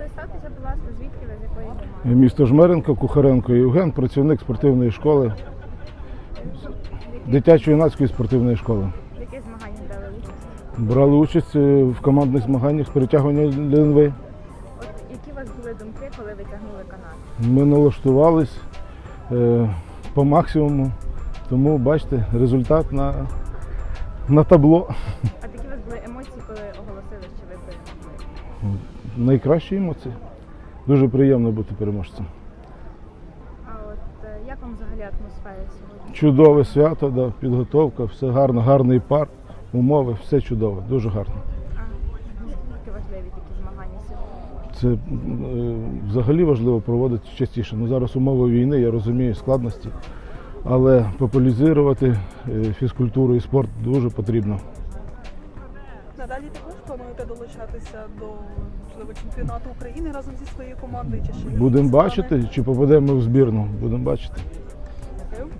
Представтеся, будь ласка, звідки ви з якої громади? Місто Жмеренко, Кухаренко Євген, працівник спортивної школи, дитячо-юнацької спортивної школи. В яких змаганнях брали участь? Брали участь е, в командних змаганнях з перетягування ЛНВ. От які у вас були думки, коли ви тягнули канат? Ми налаштувались е, по максимуму, тому бачите, результат на, на табло. Оголосили, що ви перемогли? Найкращі емоції. Дуже приємно бути переможцем. А от е, як вам взагалі атмосфера сьогодні? Чудове свято, да, підготовка, все гарно, гарний парк, умови, все чудово, дуже гарно. А наскільки важливі такі змагання сьогодні? Це е, взагалі важливо проводити частіше. Ну, зараз умови війни, я розумію складності, але популяризувати е, фізкультуру і спорт дуже потрібно. Надалі також плануєте долучатися до можливо чемпіонату України разом зі своєю командою чи ще Будемо бачити, чи попадемо в збірну. Будемо бачити. Дякую.